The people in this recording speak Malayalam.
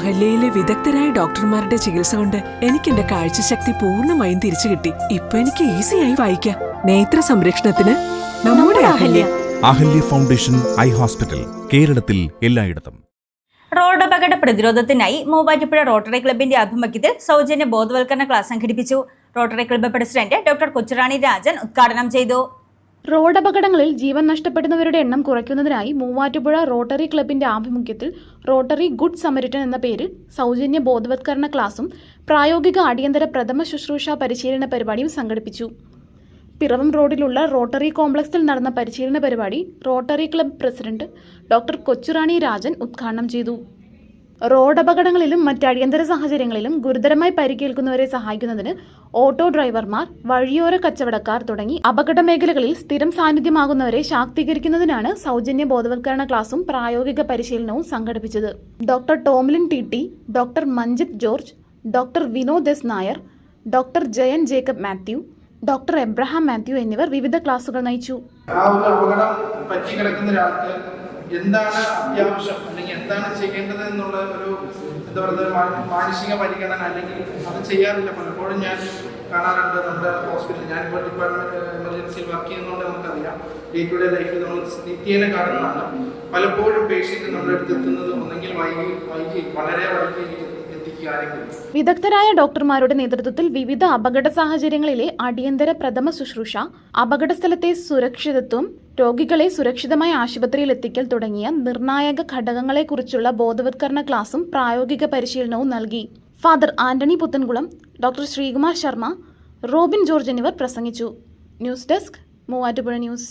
അഹല്യയിലെ വിദഗ്ധരായ ഡോക്ടർമാരുടെ ചികിത്സ കൊണ്ട് എനിക്ക് എന്റെ കാഴ്ചശക്തി പൂർണമായും തിരിച്ചു കിട്ടി. ഇപ്പൊ എനിക്ക് ഈസിയായി വായിക്കാം. നേത്ര സംരക്ഷണത്തിന് നമ്മുടെ Ahalya. Ahalya. Foundation eye hospital കേരളത്തിൽ എല്ലായിടത്തും. റോഡ് അപകട പ്രതിരോധത്തിനായി മൂവാറ്റുപുഴ റോട്ടറി ക്ലബിന്റെ ആഭിമുഖ്യത്തിൽ സൗജന്യ ബോധവൽക്കരണ ക്ലാസ് സംഘടിപ്പിച്ചു. Rotary club president doctor Kochurani Rajan ഉദ്ഘാടനം ചെയ്തു. റോഡപകടങ്ങളിൽ ജീവൻ നഷ്ടപ്പെടുന്നവരുടെ എണ്ണം കുറയ്ക്കുന്നതിനായി മൂവാറ്റുപുഴ റോട്ടറി ക്ലബിന്റെ ആഭിമുഖ്യത്തിൽ റോട്ടറി ഗുഡ് സമരിറ്റൻ എന്ന പേരിൽ സൗജന്യ ബോധവത്കരണ ക്ലാസും പ്രായോഗിക അടിയന്തര പ്രഥമ ശുശ്രൂഷ പരിശീലന പരിപാടിയും സംഘടിപ്പിച്ചു. പിറവം റോഡിലുള്ള റോട്ടറി കോംപ്ലക്സിൽ നടന്ന പരിശീലന പരിപാടി rotary club president doctor Kochurani Rajan ഉദ്ഘാടനം ചെയ്തു. റോഡ് അപകടങ്ങളിലും മറ്റ് അടിയന്തര സാഹചര്യങ്ങളിലും ഗുരുതരമായി പരിക്കേൽക്കുന്നവരെ സഹായിക്കുന്നതിന് ഓട്ടോ ഡ്രൈവർമാർ വഴിയോര കച്ചവടക്കാർ തുടങ്ങി അപകട മേഖലകളിൽ സ്ഥിരം സാന്നിധ്യമാകുന്നവരെ ശാക്തീകരിക്കുന്നതിനാണ് സൗജന്യ ബോധവൽക്കരണ ക്ലാസും പ്രായോഗിക പരിശീലനവും സംഘടിപ്പിച്ചത്. Doctor Tomlin T T doctor Manjith George doctor Vinod S Nair doctor Jayan Jacob Mathew doctor Abraham Mathew എന്നിവർ വിവിധ ക്ലാസുകൾ നയിച്ചു. അപകടം എന്താണ് അത്യാവശ്യം? അല്ലെങ്കിൽ എന്താണ് ചെയ്യേണ്ടത് എന്നുള്ള ഒരു എന്താ പറയുക മാനുഷിക പരിഗണന അല്ലെങ്കിൽ അത് ചെയ്യാറില്ല. പലപ്പോഴും ഞാൻ കാണാറുണ്ട് നമ്മുടെ ഹോസ്പിറ്റലിൽ. ഞാനിപ്പോൾ ഡിപ്പാർട്ട്മെന്റ് എമർജൻസിയിൽ വർക്ക് ചെയ്യുന്നതുകൊണ്ട് നമുക്കറിയാം. ഡേ ടു ഡേ ലൈഫിൽ നമ്മൾ നിത്യേന കാണുന്നതാണ്. പലപ്പോഴും പേഷ്യന്റ് നമ്മുടെ അടുത്ത് എത്തുന്നത് ഒന്നെങ്കിൽ വൈകി വൈകി വളരെ വൈകി എത്തിക്കുക ആരെങ്കിലും വിദഗ്ധരായ ഡോക്ടർമാരുടെ നേതൃത്വത്തിൽ വിവിധ അപകട സാഹചര്യങ്ങളിലെ അടിയന്തര പ്രഥമ ശുശ്രൂഷ അപകടസ്ഥലത്തെ സുരക്ഷിതത്വം രോഗികളെ സുരക്ഷിതമായ ആശുപത്രിയിൽ എത്തിക്കൽ തുടങ്ങിയ നിർണായക ഘടകങ്ങളെക്കുറിച്ചുള്ള ബോധവത്കരണ ക്ലാസും പ്രായോഗിക പരിശീലനവും നൽകി. ഫാദർ ആന്റണി പുത്തൻകുളം ഡോക്ടർ ശ്രീകുമാർ ശർമ്മ റോബിൻ ജോർജ് എന്നിവർ പ്രസംഗിച്ചു. News desk Muvattupuzha news.